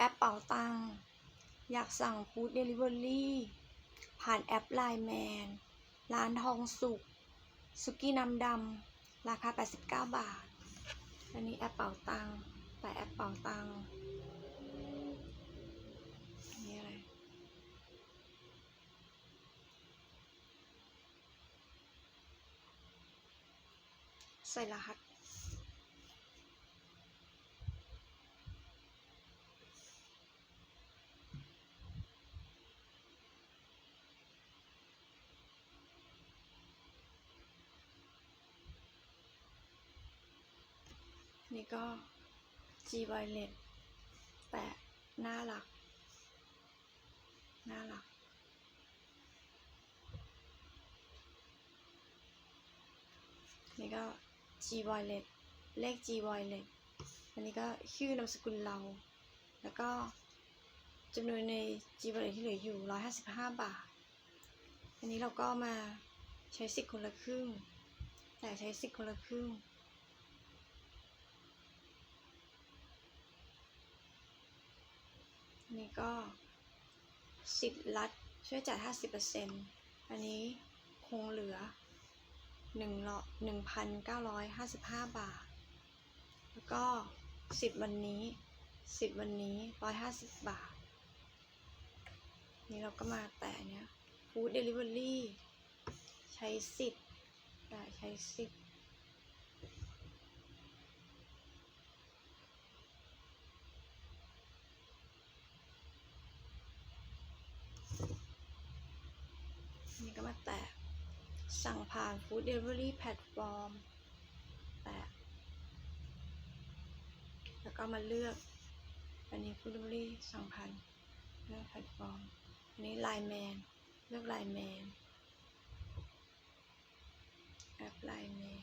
แอปเป๋าตัง อยากสั่งฟู้ดเดลิเวอรี่ ผ่านแอปไลน์แมน ร้านทองสุกสุกี้น้ำดำ ราคา 89 บาท อันนี้แอปเป๋าตังแต่แอปเป๋าตังนี่อะไร ใส่รหัส ก็ G Violet แปะน่ารัก น่ารัก นี่ก็ G Violet เลข G Violet อันนี้ก็ชื่อนามสกุลเรา แล้วก็จำนวนใน G Violet ที่เหลืออยู่ 155 บาท อันนี้เราก็มาใช้สิทธิ์คนละครึ่ง แต่ใช้สิทธิ์คนละครึ่ง นี่ก็สิทธิ์รัฐช่วยจ่าย50%อันนี้คงเหลือ1นึ่งหนึ่งพันเก้าร้อยห้าสิบห้าบาท แล้วก็สิทธิ์วันนี้สิทธิ์วันนี้ร้อยห้าสิบบาท นี่เราก็มาแต่เนี้ยฟู้ดเดลิเวอรี่ใช้สิทธิ์ได้ใช้สิทธิ์ นี่ ก็มาแตะสั่งผ่าน Food Delivery Platform แตะแล้วก็มาเลือก อันนี้ Food Delivery สั่งผ่านเลือกแพลตฟอร์มอันนี้ Line Man เลือก Line Man แอป Line Man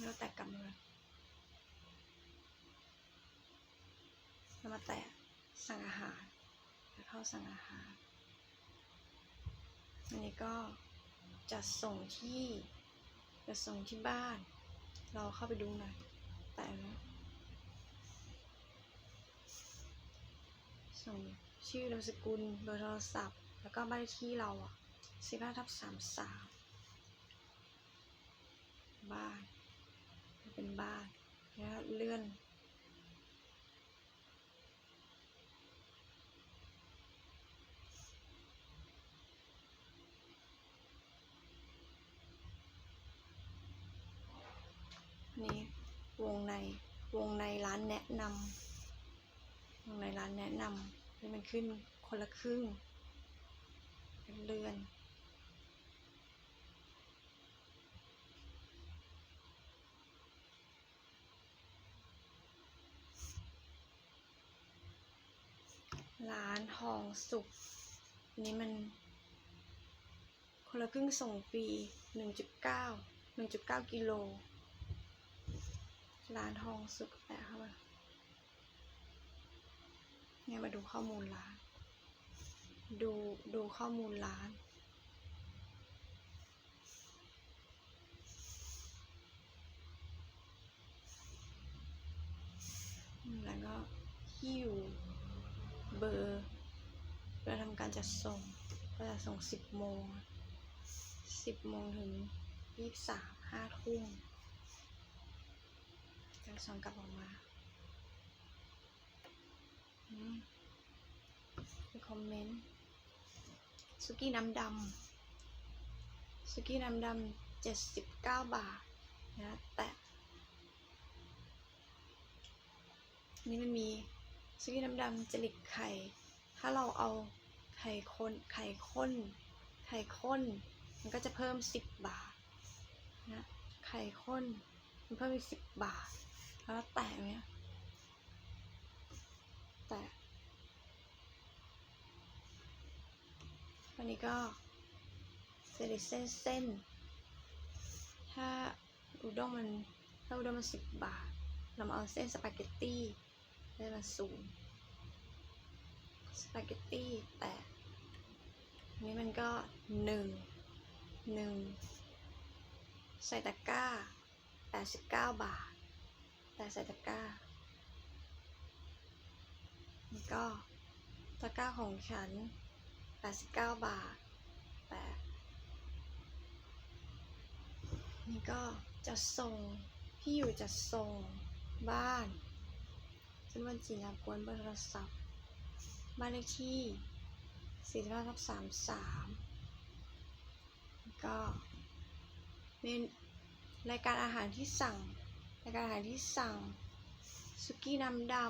แล้วแตะกลับมาแล้วมาแตะสั่งอาหาร เข้าสั่งอาหารอันนี้ก็จะส่งที่จะส่งที่บ้าน เราเข้าไปดูหน่อยแต่นะส่งชื่อนามสกุลเบอร์โทรศัพท์ แล้วก็บ้านที่เราอะสิบห้าทับสามสามบ้าน เป็นบ้านแล้วเลื่อนว งใน วงในร้านแนะนำวงในร้านแนะนำนี่มันขึ้นคนละครึ่งเป็นเรือนร้านทองสุกนี้มัน คนละครึ่งส่งฟรีหนึ่งจุดเก้าหนึ่งจุดเก้ากิโล ร้านทองสุกแปะเข้ามาเนี่ยมาดูข้อมูลร้าน ดูดูข้อมูลร้านแล้วก็ที่อยู่เบอร์เวลาทำการจัดส่งก็จะส่งสิบโมงสิบโมงถึงยี่สิบสามห้าทุ่ม จะส่งกลับออกมาอืมมีคอมเมนต์สุกี้น้ำดำสุกี้น้ำดำเจ็ดสิบเก้าบาทนะแต่นี่มันมีสุกี้น้ำดำจริตไข่ ถ้าเราเอาไข่ข้นไข่ข้น ไข่ข้น มันก็จะเพิ่มสิบบาทนะไข่ข้น มันเพิ่มอีกสิบบาท แล้วแตะเนี้ยแตะวันนี้ก็เซริเส้นเส้น ถ้าอุด้งมันถ้าอุด้งมันสิบบาท เรามาเอาเส้นสปาเกตตี้ได้มาศูนย์สปาเกตตี้แต่อันนี้มันก็หนึ่งหนึ่งใส่ตะกร้าแปดสิบเก้าบาท แต่ใส่ตะกร้านี่ก็ตะกร้าของฉัน 89 บาทแปดนี่ก็จะส่งพี่อยู่จะส่งบ้านจำนวนจีนากวนเบอร์โทรศัพท์บ้านเลขที่45ทับ33ก็เมนรายการอาหารที่สั่ง รายการอาหารที่สั่งสุกี้น้ำดำ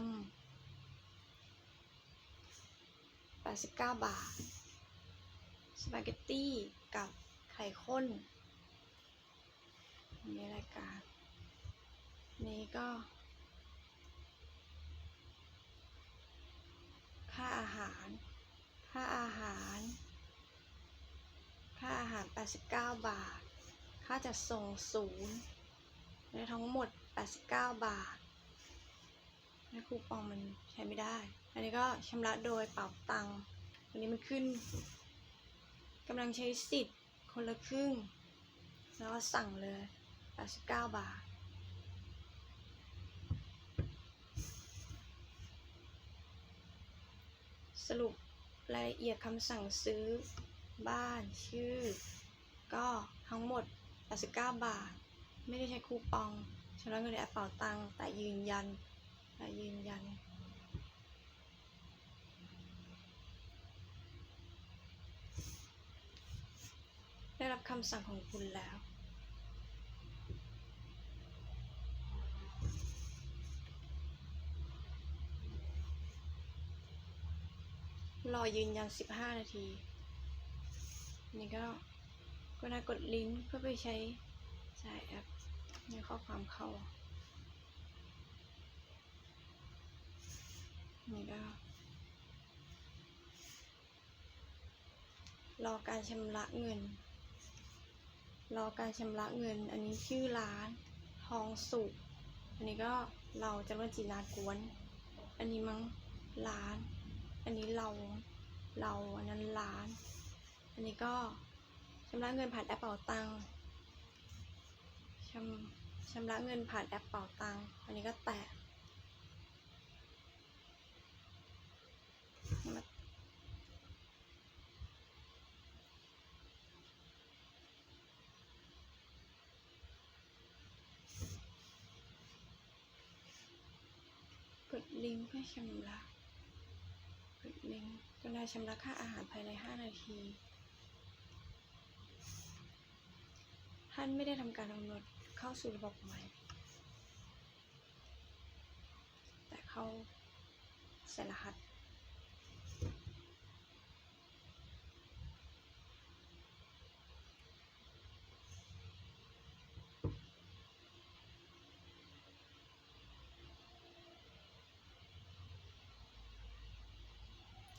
89 บาท สปาเกตตี้กับไข่ข้นนี่รายการ นี้ก็ ค่าอาหาร ค่าอาหาร ค่าอาหาร 89 บาท ค่าจัดส่งศูนย์ในทั้งหมด 89 บาทในคูปองมันใช้ไม่ได้ อันนี้ก็ชำระโดยเป่าตังค์อันนี้มันขึ้นกำลังใช้สิทธิ์คนละครึ่ง แล้วก็สั่งเลย 89 บาทสรุปรายละเอียดคำสั่งซื้อ บ้านชื่อ ก็ทั้งหมด89บาท ไม่ได้ใช้คูปองำระเงินในแอปเป่าตังค์แต่ยืนยันแต่ยืนยัน ได้รับคำสั่งของคุณแล้วรอยืนยัน 15 นาที นี่ก็ก็น่ากดลิงก์เพื่อไปใช้จ่ายแอป ในข้อความเข้านี่ก็รอการชำระเงิน รอการชำระเงิน อันนี้ชื่อร้าน ทองสุก อันนี้ก็เราจำนวนจีนากวน อันนี้มั้งร้าน อันนี้เรา เรา อันนั้นร้าน อันนี้ก็ชำระเงินผ่านแอปเป่าตังค์ำชำระเงินผ่านแอปเป่าตังค์อันนี้ก็แตะมากดลิงก์เพื่อชำระกดลิงก์กรุณาชำระค่าอาหารภายใน 5 นาที ท่านไม่ได้ทำการกำหนด เข้าสู่ระบบใหม่ แต่เข้าใส่รหัส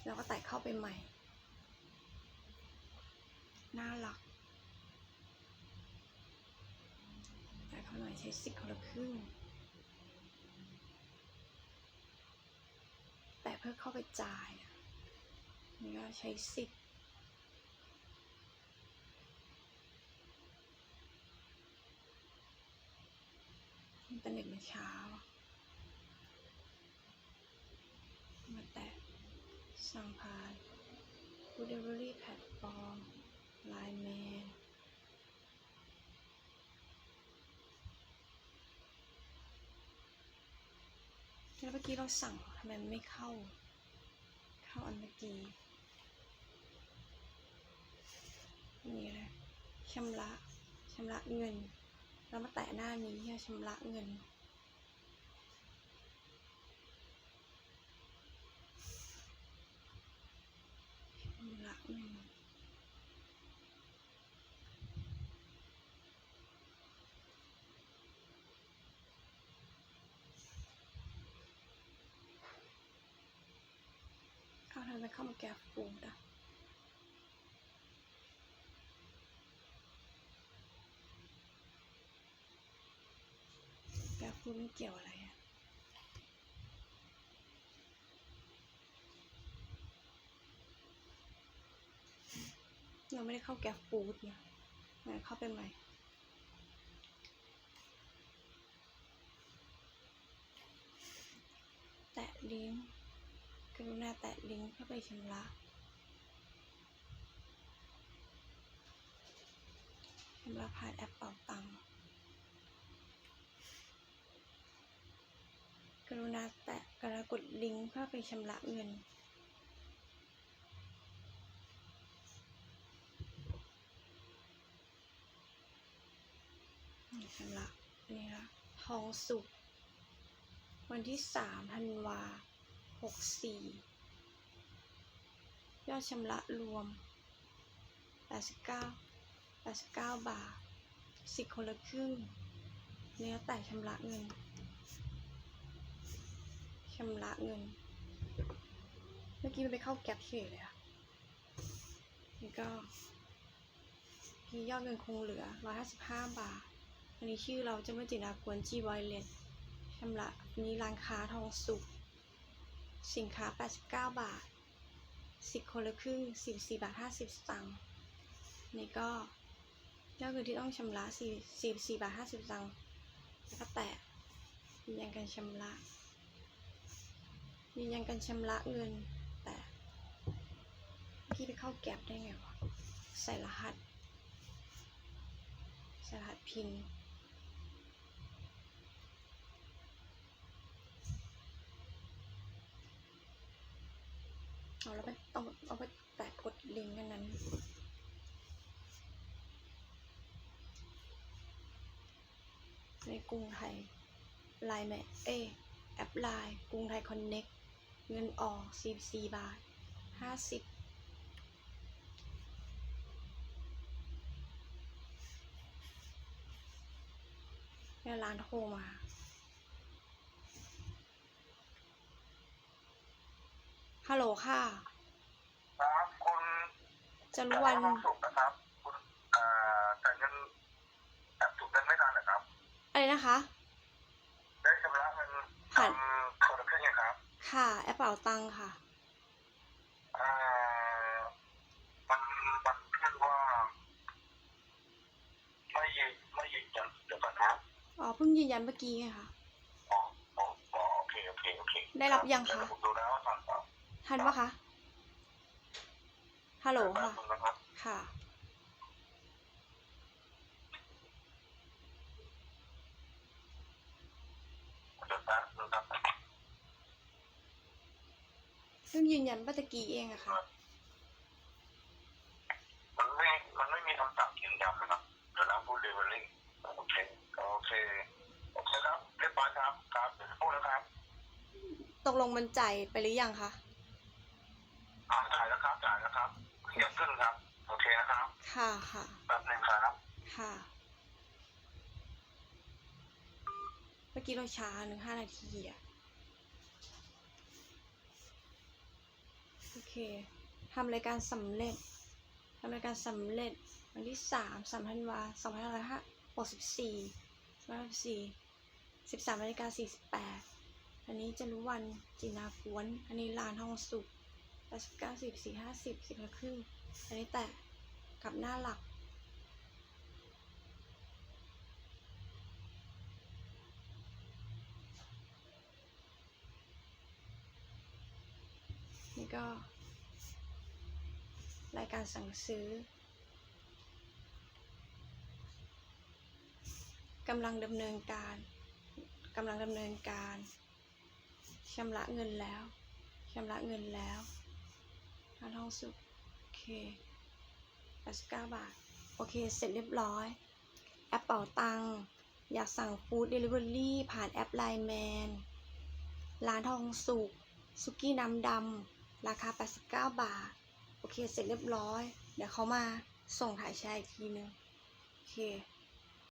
แล้วก็แตะเข้าไปใหม่ น่ารัก แต่เขา หน่อยใช้สิทธิ์คนละครึ่ง แต่เพื่อเข้าไปจ่ายนี่ก็ใช้สิทธิ์อินเทอร์เน็ตมันช้า มาแตะสั่งผ่าน Delivery Platform Line Man แล้วเมื่อกี้เราสั่งทำไมมันไม่เข้า เข้าอันเมื่อกี้นี่เลยชำระชำระเงิน เรามาแตะหน้านี้เพื่อชำระเงิน ชำระเงิน เอาทำไมเข้ามาแกะฟูดอะแกะฟูดมันเกี่ยวอะไรอะเราไม่ได้เข้าแกะฟูดเนี่ยงั้นเข้าไปใหม่แตะลิง กรุณาแตะลิงก์เพื่อไปชำระชำระผ่านแอปเป่าตังค์กรุณาแตะกรุณากดลิงก์เพื่อไปชำระเงินชำระนี่ละทองสุกวันที่สามธันวา หกสี่ยอดชำระรวมแปดสิบเก้าแปดสิบเก้าบาทสิทธิ์คนละครึ่งเนื้อแต่ชำระเงินชำระเงิน เมื่อกี้มันไปเข้าแก๊ปเฉยเลยอะนี่ก็มียอดเงินคงเหลือร้อยห้าสิบห้าบาท อันนี้ชื่อเราจะไม่จินากวนจีไวเลตชำระนนี้ร้านค้าทองสุก สินค้า 89 บาท สิทธิ์คนละครึ่ง 44 บาท 50 สตางค์นี่ก็ยอดเงินที่ต้องชำระ4 44บาท 50 สตางค์แล้วก็แตะยืนยันการชำระยืนยันการชำระเงินแต่พี่ไปเข้าแก็บได้ไงวะใส่รหัส ใส่รหัสพิน เอาแล้วไปต้องเอาไปแตะกดลิงก์กันนั้นในกรุงไทยไลน์แมเอแอปไลน์กรุงไทยคอนเน็กเงินออก44บาท50เนี่ยร้านโทรมา ฮัลโหลค่ะ ครับคุณจะรู้วันความสุขนะครับ คุณเอ่อจ่ายเงินแอบถูกเงินไม่ทันนะครับ อะไรนะคะ ได้ชำระเงินผ่าน ทำคนละครึ่งยังครับค่ะแอปเป่าตังค่ะ เอ่อมันมันขึ้นว่า ไม่ยืนไม่ยืนยันเดี๋ยวก่อนนะอ๋อเพิ่งยืนยันเมื่อกี้ไงค่ะอ๋ออ๋ออ๋อโอเคโอเคโอเคได้รับยังคะ เดี๋วผมดูแล้วว่าทันเปล่า ทันปะคะ ฮัลโหลค่ะแป๊บนึงนะครับค่ะเดี๋ยวแป๊บนึงครับเพิ่งยืนยันเมื่อตะกี้เองอะค่ะ มันไม่ มันไม่มีคำสั่งยืนยันนะครับเดี๋ยวนะพูดเดลิเวอรี่โอเค โอเค โอเคครับ เรียบร้อยครับ ครับเดี๋ยวจะพูดแล้วครับ ตกลงมันจ่ายไปหรือยังคะอ่าจ่ายแล้ว ครับจ่ายแล้วครับเดี๋ยวขึ้นครับ โอเคนะครับ ค่ะค่ะแป๊บนึงครับ ค่ะ เมื่อกี้เราช้าหนึ่งห้านาทีอะโอเคทำรายการสำเร็จทำรายการสำเร็จ วันที่สามสามธันวาสองพันห้าร้อยห้าหกสิบสี่สองพันห้าร้อยสี่สิบสามนาฬิกาสี่สิบแปดอันนี้จะรู้วันจีนากวน อันนี้ลานทองสุกแป ดสิบเก้าสิบสี่ห้าสิบสิบละครึ่ง อันนี้แตะกลับหน้าหลัก นี่ก็ รายการสั่งซื้อกำลังดำเนินการกำลังดำเนินการชำระเงินแล้วชำระเงินแล้ว ทางท้องสุขโอเค89บาท โอเค เสร็จเรียบร้อย แอปเป่าตัง อยากสั่งฟู้ดเดลิเวอรี่ผ่านแอปไลน์แมน ร้านทองสุกสุกี้น้ำดำ ราคา 89 บาท โอเค เสร็จเรียบร้อย เดี๋ยวเขามาส่งถ่ายแชร์อีกทีนึง โอเค